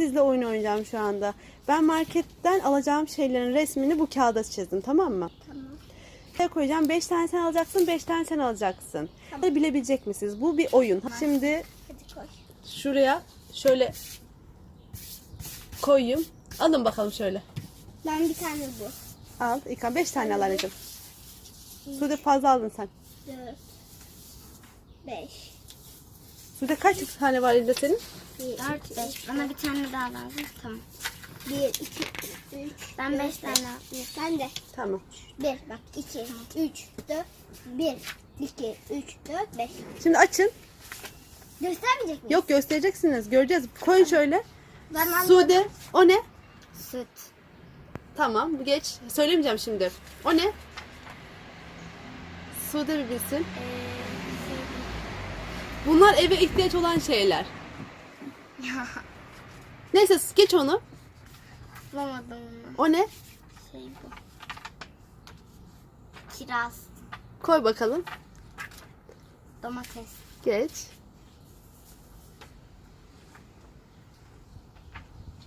Sizle oyun oynayacağım şu anda. Ben marketten alacağım şeylerin resmini bu kağıda çizdim tamam mı? Tamam. Buraya koyacağım. 5 tane sen alacaksın, 5 tane sen alacaksın. Bilebilecek misiniz? Bu bir oyun. Şimdi Hadi koy. şuraya şöyle koyayım. Alın bakalım şöyle. Ben bir tane bu. Al. İlkan 5 tane al anneciğim. Sude fazla aldın sen. Dört. Beş. Sude kaç tane var elinde senin? Bir, Dört, beş. Bana bir tane daha lazım. Tamam. Bir, iki, üç. Ben beş tane aldım. Ben de. Tamam. Bir, bak iki, üç, dört, bir, iki, üç, dört, beş. Şimdi açın. Göstermeyecek miyim? Yok göstereceksiniz. Göreceğiz. Koyun şöyle. Ben anladım. Sude. O ne? Süt. Tamam. bu Geç. Söylemeyeceğim şimdi. O ne? Sude bir bilsin. Ee, Bunlar eve ihtiyaç olan şeyler. Neyse geç onu. bulamadım onu. O ne? Şey bu. Kiraz. Koy bakalım. Domates. Geç.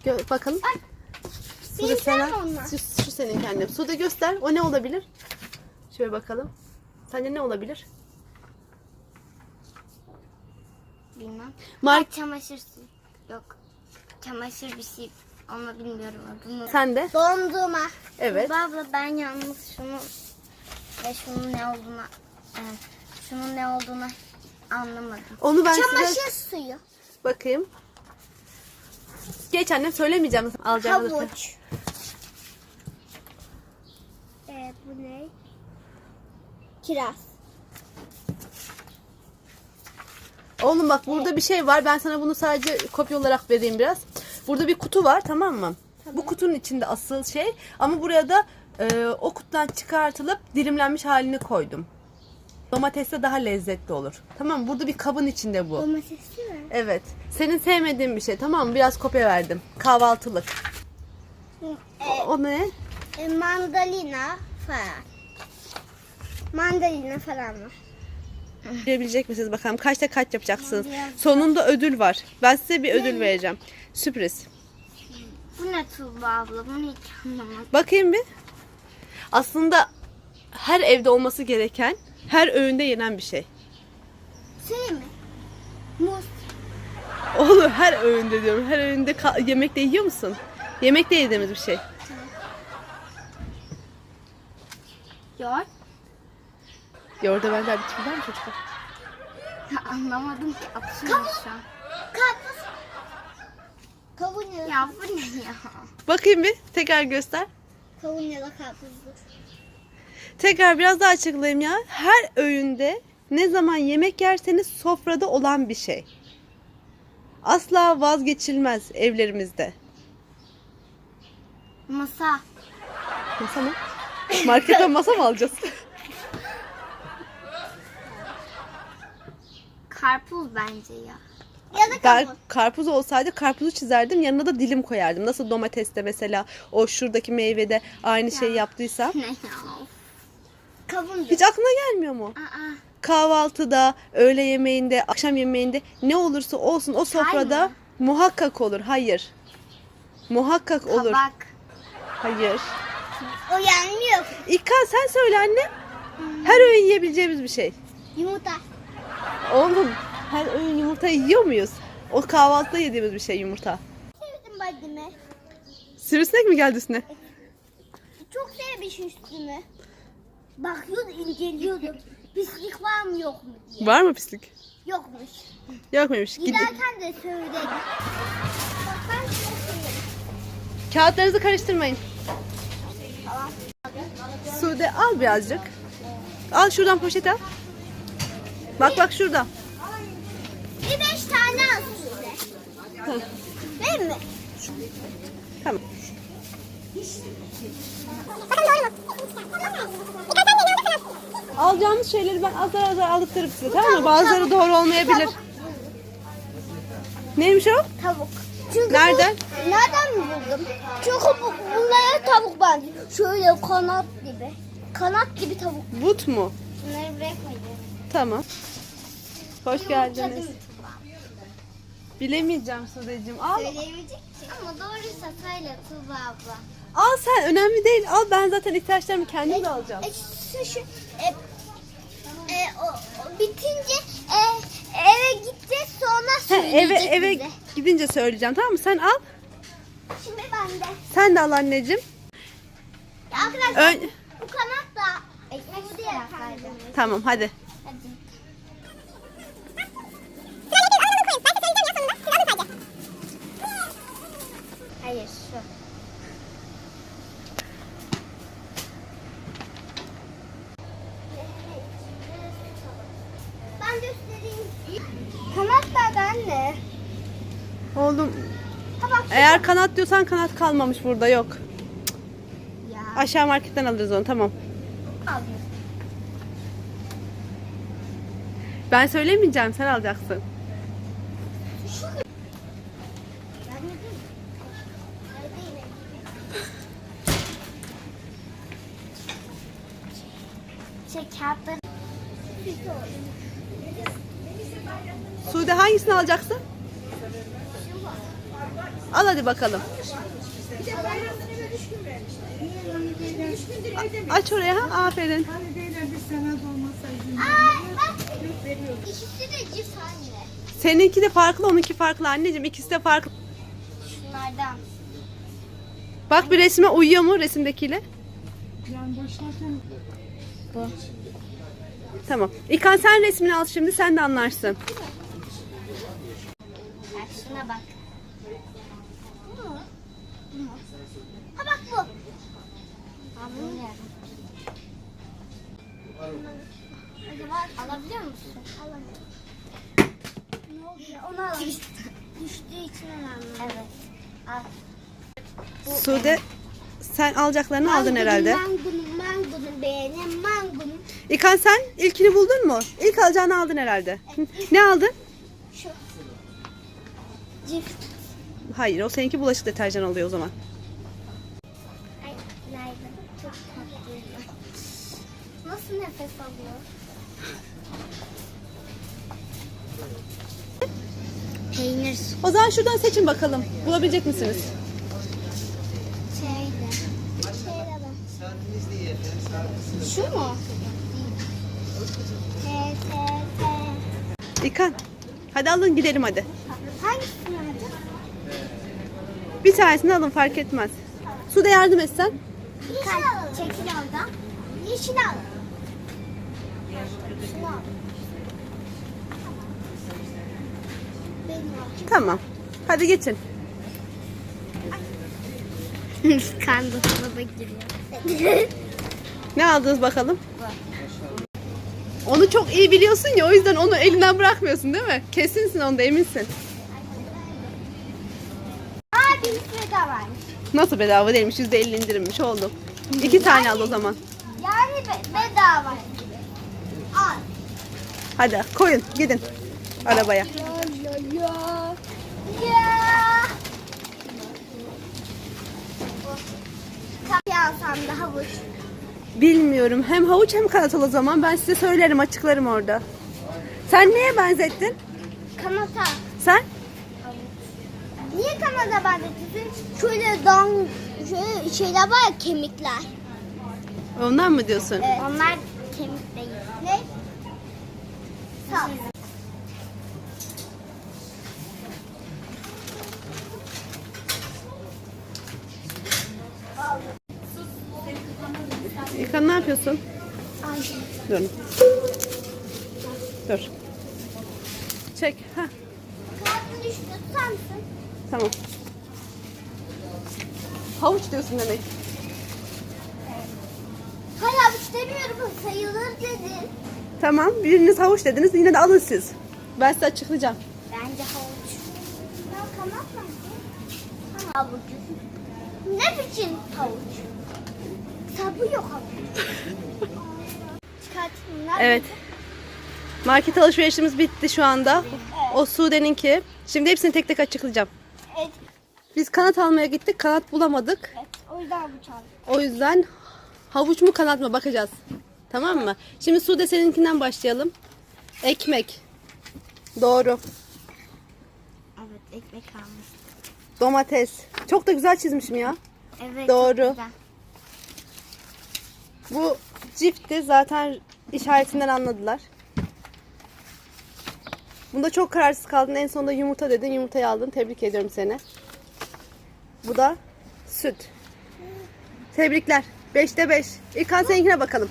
Gö- bakalım. Ay. Sude Benim sana. onlar. Şu, şu senin kendim. Sude göster. O ne olabilir? Şöyle bakalım. Sence ne olabilir? Bilmem. Mark Çamaşır suyu. Yok. Çamaşır bir şey. Onu bilmiyorum adını. sen de. Dondurma. Evet. Abla ben yalnız şunu ve şunun ne olduğunu e, şunun ne olduğunu anlamadım. Onu ben Çamaşır size suyu. bakayım. Geç annem söylemeyeceğim. Alacağım. Havuç. Ee, bu ne? Kiraz. Oğlum bak burada bir şey var. Ben sana bunu sadece kopya olarak vereyim biraz. Burada bir kutu var tamam mı? Bu kutunun içinde asıl şey ama buraya da e, o kutudan çıkartılıp dilimlenmiş halini koydum. Domatesle daha lezzetli olur. Tamam mı? Burada bir kabın içinde bu. Domatesli mi? Evet. Senin sevmediğin bir şey tamam mı? Biraz kopya verdim. Kahvaltılık. Ee, O ne? e, mandalina falan. Mandalina falan var. Bilebilecek misiniz bakalım? Kaçta kaç yapacaksınız? Sonunda ödül var. Ben size bir ödül vereceğim. Sürpriz. Bu ne Tuğba abla? Bunu hiç anlamadım. Bakayım bir. Aslında her evde olması gereken, her öğünde yenen bir şey. Şey mi? Muz. Olur her öğünde diyorum. Her öğünde yemekte yiyor musun? Yemekte yediğimiz bir şey. Yoğurt. Yoğurda benzer bir şey var mı çocuklar? Ya anlamadım ki. Atıyorum şu an. Karpuz. Kavun ya bu ne ya? Bakayım bir. Tekrar göster. Kavun ya da karpuzdur. Tekrar biraz daha açıklayayım ya. Her öğünde ne zaman yemek yerseniz sofrada olan bir şey. Asla vazgeçilmez evlerimizde. Masa. Masa mı? Marketten masa mı alacağız? Karpuz bence ya. Ya da Ben karpuz olsaydı karpuzu çizerdim yanına da dilim koyardım. Nasıl domateste mesela o şuradaki meyvede aynı şeyi yaptıysam. Ne ya? Kavun. Hiç aklına gelmiyor mu? Aa, Kahvaltıda, öğle yemeğinde, akşam yemeğinde ne olursa olsun o sofrada mı? muhakkak olur. Hayır. Muhakkak olur. kabak. Hayır. O yenmiyor. İlkan sen söyle anne. Her öğün yiyebileceğimiz bir şey. Yumurta. Oğlum her öğün yumurta yiyor muyuz? O kahvaltıda yediğimiz bir şey yumurta. Sevdim badime. Sivrisinek mi geldi üstüne? Çok sevmiş üstümü. Bakıyordu inceliyordu. Pislik var mı yok mu diye. Var mı pislik? Yokmuş. Yok muymuş? Gidin. Giderken de söyledi. Bak ben. Kağıtlarınızı karıştırmayın. Tamam. Sude al birazcık. Al şuradan poşet al. Bak bak şurada. Bir beş tane al size. Değil mi? Tamam. Alacağınız şeyleri ben azar azar aldıktırıp size tamam mı? Bazıları doğru olmayabilir. Neymiş o? Tavuk. Çünkü Nereden? Bu, nereden mi buldum? Çünkü bu, bunlara tavuk benziyor. Şöyle kanat gibi. Kanat gibi tavuk. But mu? Bunları buraya koyacağım. Tamam. Hoş geldiniz. Bilemeyeceğim Sude'cim. Al. Söyleyemeyecek misin? Neyse söyle Tuğba abla. Al sen önemli değil. Al ben zaten ihtiyaçlarımı kendim de alacağım. E, şu, şu, e, e, o, o bitince e, eve gideceğiz sonra He, söyleyecek eve eve bize. gidince söyleyeceğim tamam mı? Sen al. Şimdi ben de. Sen de al anneciğim. Ya arkadaşlar Ön- bu kanat da ekmek diye yapardım. Tamam. Hadi. Hayır şu. Ben göstereyim. Kanat da anne. Oğlum Ha bak. eğer kanat diyorsan kanat kalmamış burada yok. Ya. Aşağı marketten alırız onu tamam. Alayım. Ben söylemeyeceğim sen alacaksın. Şu. Ben ne diyeyim? Neredeyim? Şey kağıtları. Sude hangisini alacaksın? Al hadi bakalım. A- Aç oraya ha. Aferin. Hani. İkisi de cif anne. Seninki de farklı, onunki farklı anneciğim. İkisi de farklı. Şunlardan. Bak bir resme uyuyor mu resimdekiyle? Yani başlarken Tamam. İlkan sen resmini al şimdi sen de anlarsın. Bak şuna bak. Bu mu? Bu mu? Ha bak bu. Anlıyorum. Acaba alabiliyor musun? Alamıyorum. Ne oldu? Onu alalım. Düştüğü için önemli. Evet. Al. Sude sen alacaklarını aldın herhalde. Ben bunu. İlkan sen ilkini buldun mu? İlk alacağını aldın herhalde. Ne aldın? Şu. Cift. Hayır o seninki bulaşık deterjan oluyor o zaman. Ay, nerede? Çok tatlıydı. Nasıl nefes alıyor? Peynir O zaman şuradan seçin bakalım. Bulabilecek misiniz? şeyde. Şu mu? İlkan. Hadi alın gidelim hadi. Hangisini? Bir tanesini alın fark etmez. Sude yardım etsen. Alalım. Çekil oradan. Yeşil al. Şunu. Tamam. Hadi geçin. Kandasına da giriyor. Ne aldınız bakalım? Onu çok iyi biliyorsun ya o yüzden onu elinden bırakmıyorsun değil mi? Kesinsin onda eminsin. Aa bir varmış. Nasıl bedava değilmiş %50 indirimmiş oldu. İki tane al o zaman. Yani be- bedava. Al. Hadi koyun gidin arabaya. Ya ya ya. Kapıyı alsam da havuç. Bilmiyorum hem havuç hem kanat al o zaman ben size söylerim açıklarım orada. Sen neye benzettin? Kanata. Sen? Niye kanada benzetiyorsun? Şöyle dan, şöyle şeyler var ya kemikler. Ondan mı diyorsun? Evet. Onlar kemik değil. Ne? Sağ İlkan ne yapıyorsun? Ay. Dur. Dur. Çek. Kağıdın düştü. Tutar mısın? tamam. Havuç diyorsun demek. Hayır havuç demiyorum. Sayılır dedin. Tamam biriniz havuç dediniz yine de alın siz. Ben size açıklayacağım. Bence havuç. Ya kanat nerede? Havuç. Ne biçim havuç? Sabı yok. Nerede? Evet. Market alışverişimiz bitti şu anda. O Sude'ninki. Şimdi hepsini tek tek açıklayacağım. Evet. Biz kanat almaya gittik. Kanat bulamadık. evet. O yüzden havuç aldım. O yüzden havuç mu kanat mı bakacağız. Tamam mı? Şimdi Sude seninkinden başlayalım. Ekmek. Doğru. Evet ekmek almış. Domates. Çok da güzel çizmişim ya. Evet. Doğru. çok güzel. Bu cifti zaten işaretinden anladılar. Bunda çok kararsız kaldın. En sonunda yumurta dedin. Yumurtayı aldın. Tebrik ediyorum seni. Bu da süt. Tebrikler. 5'te 5. İlkan seninkine bakalım.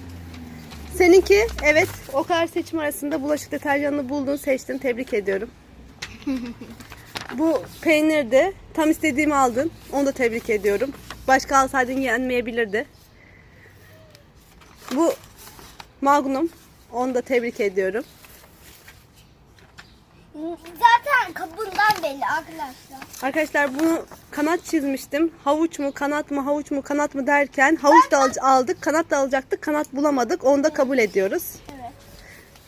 Seninki evet o kadar seçim arasında bulaşık deterjanını buldun seçtin. Tebrik ediyorum. Bu peynir de tam istediğimi aldın. Onu da tebrik ediyorum. Başka alsaydın yenmeyebilirdi. Bu Magnum. Onu da tebrik ediyorum. Zaten kabından belli arkadaşlar. Arkadaşlar bunu kanat çizmiştim. Havuç mu, kanat mı, havuç mu, kanat mı derken havuç da al- aldık, kanat da alacaktık. Kanat bulamadık. Onu da kabul ediyoruz. Evet.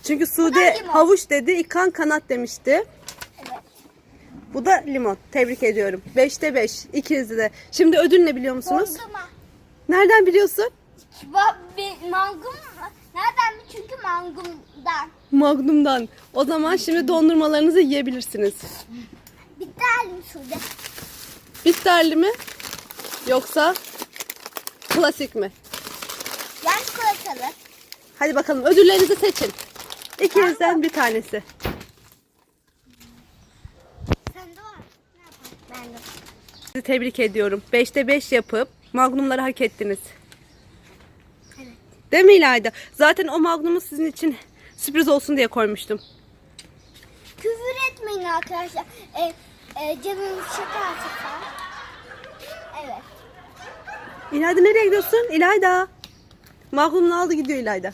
Çünkü Sude limon. havuç dedi, İkan kanat demişti. Evet. Bu da limon. Tebrik ediyorum. 5'te 5. İkinizi de. Şimdi ödül ne biliyor musunuz? Dondurma. Nereden biliyorsun? Ba- bir mangum nereden mi? Çünkü mangumdan. Magnum'dan. O zaman şimdi dondurmalarınızı yiyebilirsiniz. Bitti halim şurada. Bitterli mi? Yoksa klasik mi? Yani çikolatalı. Hadi bakalım ödüllerinizi seçin. İkinizden bir tanesi. Sende var. Ne yapalım? Ben de. Sizi tebrik ediyorum. 5'te 5 yapıp magnumları hak ettiniz. Değil mi İlayda? Zaten o magnumu sizin için sürpriz olsun diye koymuştum. Küfür etmeyin arkadaşlar. E, e, canınız çıkarsa. Evet. İlayda nereye gidiyorsun? İlayda. Magnumunu aldı gidiyor İlayda.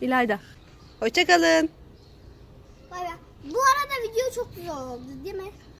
İlayda. Hoşçakalın. Bay bay. Bu arada video çok güzel oldu değil mi?